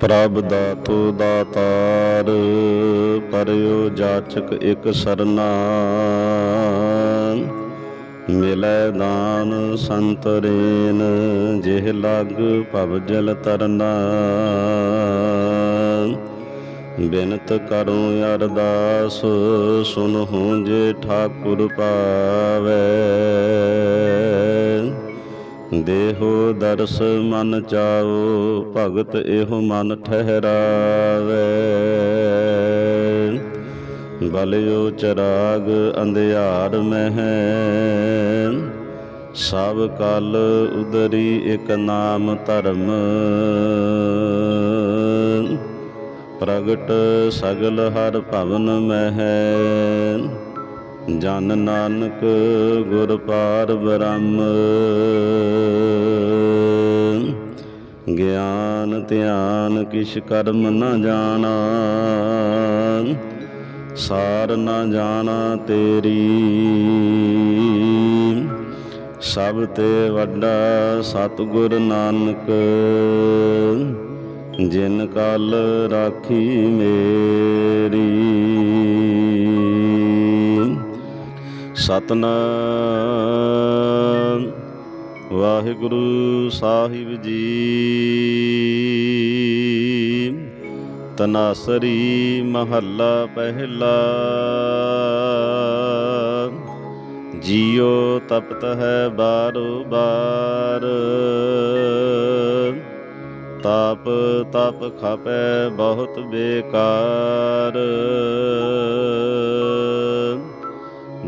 ਪ੍ਰਭ ਦਾਤੋ ਦਾਤਾਰ ਪਰਿਓ ਜਾਚਕ ਇਕ ਸਰਨਾ ਮਿਲੈ ਦਾਨ ਸੰਤਰੇਨ ਜਿਹ ਲਗ ਭਵ ਜਲ ਤਰਨਾ ਬਿਨਤ ਕਰੂੰ ਅਰਦਾਸ, ਸੁਨਹੁ ਜੇ ਠਾਕੁਰ ਪਾਵੈ। ਦੇਹੋ ਦਰਸ ਮਨ ਚਾਓ ਭਗਤ ਇਹੋ ਮਨ ਠਹਿਰਾਵੇ। ਬਲਿਓ ਚਰਾਗ ਅੰਧਿਆਰ ਮਹਿ, ਸਭ ਕਲ ਉਦਰੀ ਇਕ ਨਾਮ ਧਰਮ। ਪ੍ਰਗਟ ਸਗਲ ਹਰ ਭਵਨ ਮਹਿ ਜਨ ਨਾਨਕ ਗੁਰ ਪਾਰ ਬ੍ਰਹਮ। ਗਿਆਨ ਧਿਆਨ ਕਿਛ ਕਰਮ ਨ ਜਾਣਾ, ਸਾਰ ਨ ਜਾਣਾ ਤੇਰੀ। ਸਭ ਤੇ ਵੱਡਾ ਸਤਿਗੁਰ ਨਾਨਕ, ਜਿਨ ਕਲ ਰਾਖੀ ਮੇਰੀ। ਸਤਨਾਮ। ਵਾਹਿਗੁਰੂ ਸਾਹਿਬ ਜੀ। ਤਨਾਸਰੀ ਮਹੱਲਾ ਪਹਿਲਾ। ਜੀਉ ਤਪਤ ਹੈ ਬਾਰੋ ਬਾਰ। ਤਾਪ ਤਪ ਖਾਪੈ ਬਹੁਤ ਬੇਕਾਰ।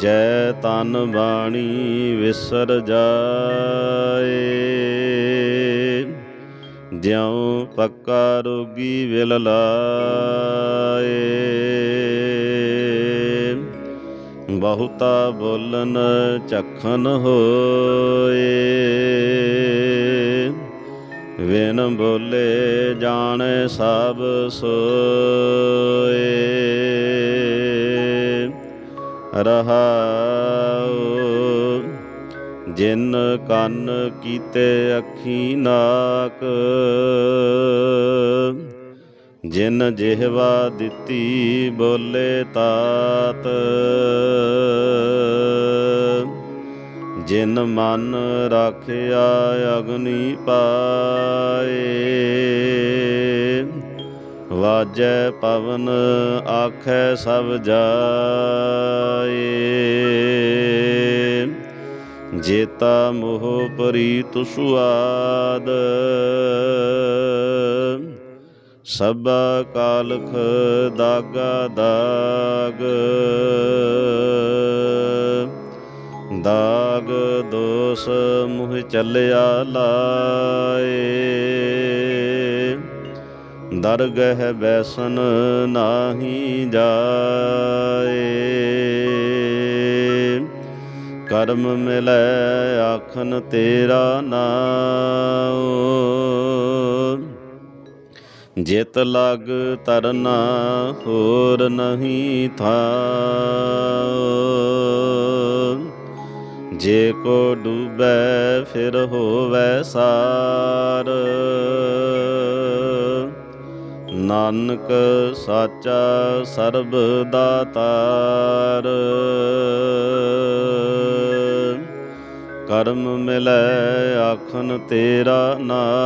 ਜੈ ਤਨ ਬਾਣੀ ਵਿਸਰ ਜਾਏ। ਜਿਉ ਪੱਕਾ ਰੋਗੀ ਵਿਲ ਲਾਏ। ਬਹੁਤਾ ਬੋਲਨ ਚਖਨ ਹੋਏ। ਵਿਨ ਬੋਲੇ ਜਾਣੈ ਸਭ ਸੋਏ। ਰਹਾਉ। ਜਿਨ ਕੰਨ ਕੀਤੇ ਅੱਖੀ ਨਾਕ, ਜਿਨ ਜਿਹਵਾ ਦਿੱਤੀ ਬੋਲੇ ਤਾਤ, ਜਿਨ ਮਨ ਰਾਖਿਆ ਅਗਨੀ ਪਾਏ ਵਾਜੈ ਪਵਨ ਆਖੈ ਸਭ ਜਾਏ। ਜੇਤਾ ਮੋਹ ਪ੍ਰੀਤ ਸੁਆਦ। ਸਭਾ ਕਾਲਖ ਦਾਗਾ ਦਾਗ। ਦਾਗ ਦੋਸ ਮੁਹ ਚੱਲਿਆ ਲਾਏ। ਦਰਗਹਿ ਬੈਸਨ ਨਾਹੀ ਜਾਏ। ਕਰਮ ਮਿਲੈ ਆਖਨ ਤੇਰਾ ਨਾਮ ਜਿਤ ਲਗ ਤਰਨਾ ਹੋਰ ਨਹੀਂ ਥਾ ਜੇ ਕੋ ਡੂਬੈ ਫਿਰ ਹੋਵੈ ਸਾਰ। ਨਾਨਕ ਸਾਚਾ ਸਰਬ ਦਾਤਾਰ। ਕਰਮ ਮਿਲੈ ਆਖਨ ਤੇਰਾ ਨਾਮ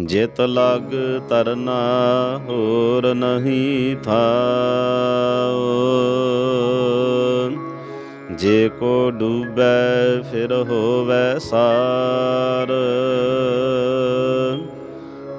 ਜਿਤ ਲਗ ਤਰਨਾ ਹੋਰ ਨਹੀਂ ਥਾਉ। ਜੇ ਕੋ ਡੂਬੈ ਫਿਰ ਹੋਵੇ ਸਾਰ।